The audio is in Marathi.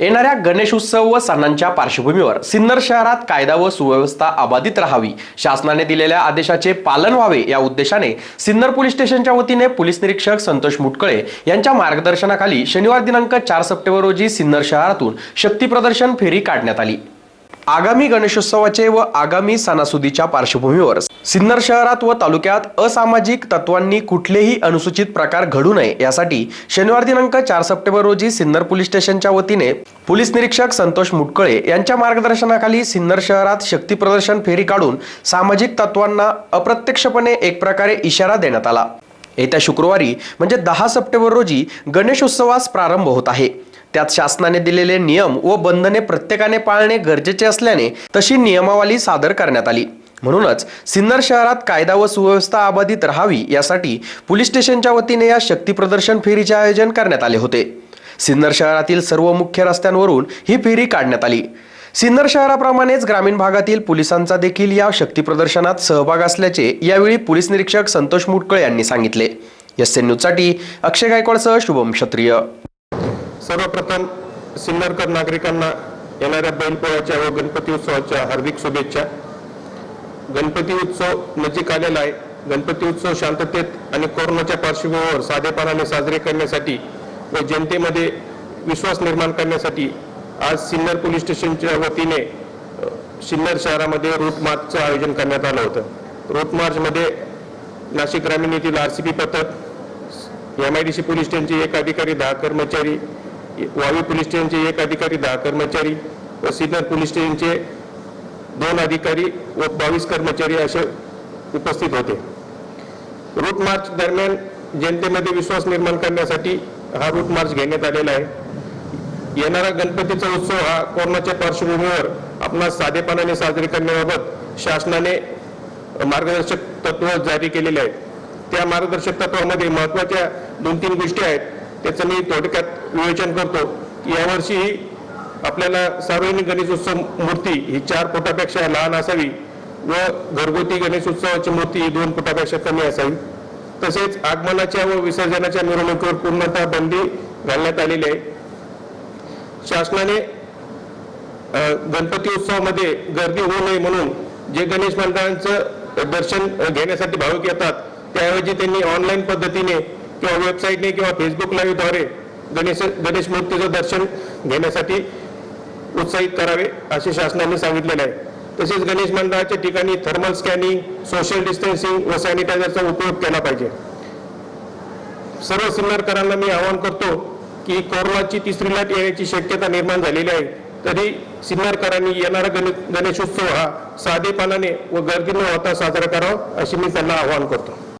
येणाऱ्या गणेश उत्सव व सणांच्या पार्श्वभूमीवर सिन्नर शहरात कायदा व सुव्यवस्था अबाधित राहावी. शासनाने दिलेल्या आदेशाचे पालन व्हावे या उद्देशाने सिन्नर पोलीस स्टेशनच्या वतीने पोलीस निरीक्षक संतोष मुटकळे यांच्या मार्गदर्शनाखाली शनिवार दिनांक चार सप्टेंबर रोजी सिन्नर शहरातून शक्ती प्रदर्शन फेरी काढण्यात आली. आगामी गणेशोत्सवाचे व आगामी सणासुदीच्या पार्श्वभूमीवर सिन्नर शहरात व तालुक्यात असामाजिक तत्वांनी कुठलेही अनुसूचित प्रकार घडू नये यासाठी शनिवार दिनांक चार सप्टेंबर रोजी सिन्नर पोलीस स्टेशनच्या वतीने पोलीस निरीक्षक संतोष मुटकळे यांच्या मार्गदर्शनाखाली सिन्नर शहरात शक्ती प्रदर्शन फेरी काढून सामाजिक तत्वांना अप्रत्यक्षपणे एक प्रकारे इशारा देण्यात आला. येत्या शुक्रवारी म्हणजे दहा सप्टेंबर रोजी गणेशोत्सवास प्रारंभ होत आहे. त्यात शासनाने दिलेले नियम व बंधने प्रत्येकाने पाळणे गरजेचे असल्याने तशी नियमावली सादर करण्यात आली. म्हणूनच सिन्नर शहरात कायदा व सुव्यवस्था अबाधित राहावी यासाठी पोलीस स्टेशनच्या वतीने या शक्ती प्रदर्शन फेरीचे आयोजन करण्यात आले होते. सिन्नर शहरातील सर्व मुख्य रस्त्यांवरून ही फेरी काढण्यात आली. सिन्नर शहराप्रमाणेच ग्रामीण भागातील पोलिसांचा देखील या शक्ती प्रदर्शनात सहभाग असल्याचे यावेळी पोलीस निरीक्षक संतोष मुटकळे यांनी सांगितले. एस एन न्यूजसाठी अक्षय गायकवाडसह शुभम क्षत्रिय. सर्वप्रथम सिन्नरकर नागरिकांना येणाऱ्या बैलपोळ्याच्या व गणपती उत्सवाच्या हार्दिक शुभेच्छा. गणपती उत्सव नजीक आलेला आहे. गणपती उत्सव शांततेत आणि कोरोनाच्या पार्श्वभूमीवर साधेपणाने साजरे करण्यासाठी व जनतेमध्ये विश्वास निर्माण करण्यासाठी आज सिन्नर पोलीस स्टेशनच्या वतीने सिन्नर शहरामध्ये रूट मार्चचं आयोजन करण्यात आलं होतं. रूट मार्चमध्ये नाशिक ग्रामीण येथील आर सी पी पथक M I D C police स्टेशनचे एक अधिकारी दहा कर्मचारी वावी पोलीस स्टेशनचे एक अधिकारी दहा कर्मचारी व सिन्नर पोलीस स्टेशनचे दोन अधिकारी व बावीस कर्मचारी असे उपस्थित होते. रूट मार्च दरम्यान जनतेमध्ये विश्वास निर्माण करण्यासाठी हा रूट मार्च घेण्यात आलेला आहे. येणारा गणपतीचा उत्सव हा कोरोनाच्या पार्श्वभूमीवर आपणास साधेपणाने साजरे करण्याबाबत शासनाने मार्गदर्शक तत्व जारी केलेले आहेत. त्या मार्गदर्शक तत्वामध्ये महत्त्वाच्या दोन तीन गोष्टी आहेत. त्याचं मी थोडक्यात विवेचन करतो. की यावर्षी आपल्याला सार्वजनिक गणेशोत्सव मूर्ती ही चार फुटापेक्षा लहान असावी व घरगुती गणेशोत्सवाची मूर्ती ही दोन फुटापेक्षा कमी असावी. तसेच आगमनाच्या व विसर्जनाच्या मिरवणुकीवर पूर्णतः बंदी घालण्यात आलेली आहे. शासनाने गणपती उत्सवामध्ये गर्दी होऊ नये म्हणून जे गणेश मंडळांचं दर्शन घेण्यासाठी भाविक येतात त्याऐवजी त्यांनी ऑनलाईन पद्धतीने किंवा वेबसाईटने किंवा फेसबुक लाईव्हद्वारे गणेश गणेश मूर्तीचं दर्शन घेण्यासाठी उत्साहित करावे असे शासनाने सांगितलेले आहे. तसेच गणेश मंडळाच्या ठिकाणी थर्मल स्कॅनिंग सोशल डिस्टन्सिंग व सॅनिटायझरचा उपयोग केला पाहिजे. सर्व सिन्नरकरांना मी आवाहन करतो की कोरोनाची तिसरी लाट येण्याची शक्यता निर्माण झालेली आहे. तरी सिन्नरकरांनी येणारा गणे गणेशोत्सव हा साधेपणाने व गर्दी न होता साजरा करावा अशी मी त्यांना आवाहन करतो.